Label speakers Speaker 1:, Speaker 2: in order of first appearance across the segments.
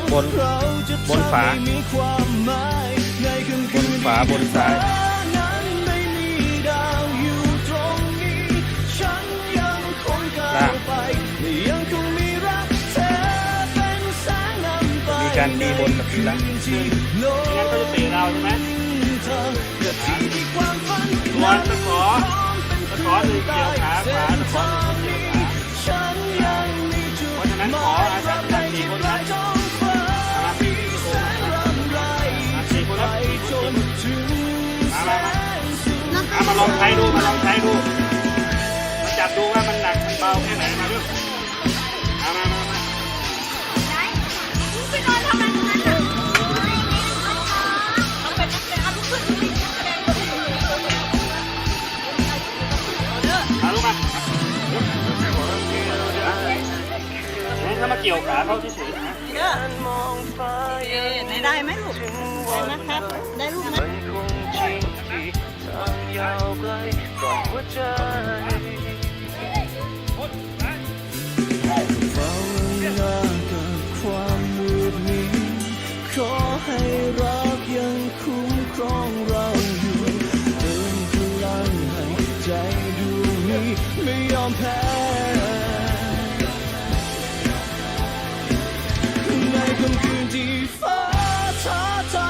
Speaker 1: ใช่บน บนฝา บนฝาบนซ้ายล่างมีการตีบนกับตีล่าง
Speaker 2: ไม่งั้นเขาจะตีเราใช่ไหมตัวตะขอตะขอหนึ่งเกี่ยวขาขวาตะขอหนึ่ง ลองใช้ดูมาลองใช้ดูมาจับดูว่ามันหนักมันเบาแค่ไหนมาดูมามามามา
Speaker 3: ไปนอนทำอะไรตรงนั้นน่อาเป็นนักเรียนเอาลูกขึ้นแสดงตัว
Speaker 2: มาลูกมาถ้ามาเกี่ยวขาเข้าเฉยๆนะ
Speaker 3: ไหนได้ไหมลูกได้นะครับ
Speaker 4: ภาวนากับความมืดมิดขอให้รักยังคุ้มครองเราอยู่เติมพลังให้ใจดวงนี้ไม่ยอมแพ้ในค่ำคืนที่ฟ้าท้าทาย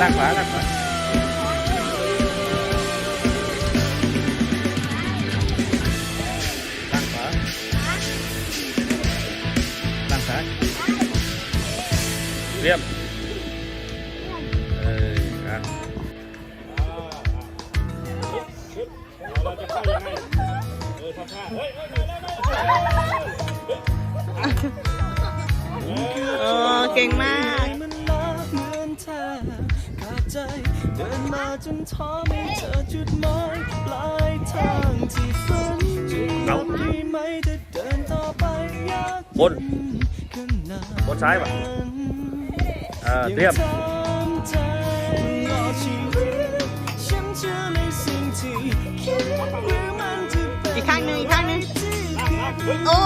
Speaker 4: ล่าง
Speaker 1: ขวาล่างขวาล่างขวาล่างซ้ายเรียบเอออะ
Speaker 2: เราจะเข้ายังไงเออทำท่าเฮ้ยเฮ้ยเฮ้ยเฮ้ย
Speaker 3: โอ้เก่งมาก
Speaker 4: จนท้อไม่เจอจุดหมายปลายทางที่ฝันจะยอมดีไหมถ้าเดินต่อไปยาก
Speaker 1: บนบนซ้ายป่ะเออเรียบ
Speaker 4: อี
Speaker 3: กข้างหนึ่งอีกข้างหนึ่งโอ้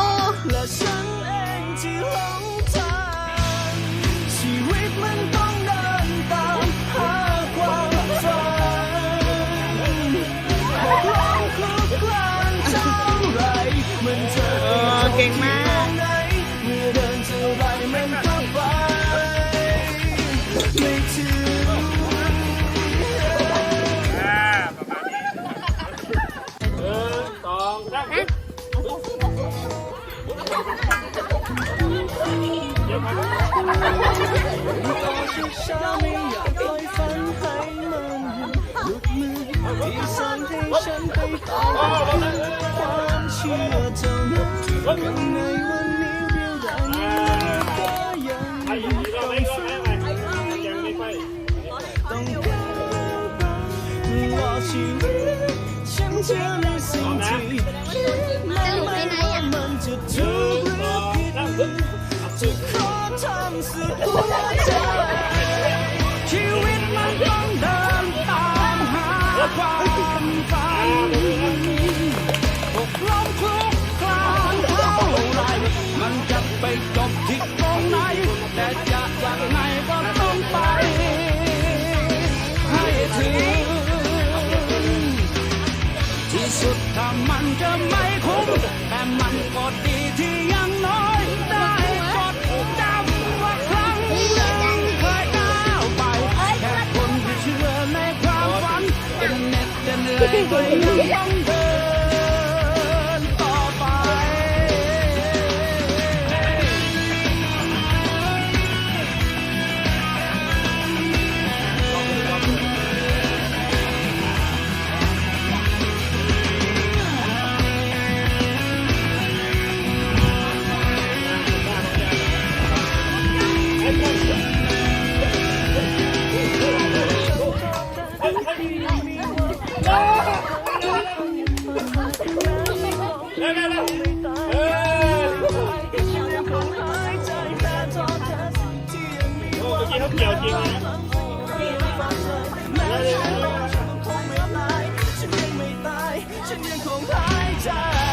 Speaker 4: อ
Speaker 2: ยา
Speaker 4: กปล่อยฝันให้มันหลุดมือที่สั่งให้ฉันไปต่อความเชื่อเท่านั้น ในวันนี้เรียวแรงก็ยัง
Speaker 2: ไอ้ยีเราไม่ก็ไม่ไม่ยังไม่ไป
Speaker 4: ต้องกาวไปรอชีวิตฉันเชื่อในสิ่งที่คิดไม่ว่ามันจะถูกหรือผิดจะขอทำสุดหัวใจ จะไม่คุ้มแต่มันก็ดีที่ยังน้อยได้กดจำว่า
Speaker 5: ครั้งหนึ่งเค
Speaker 6: ยก้าว
Speaker 5: ไปแค่คนที่เชื่อในความฝันเป็นเน็ตจะเหนื่อยก็ยังต้องเดิน ฉันยั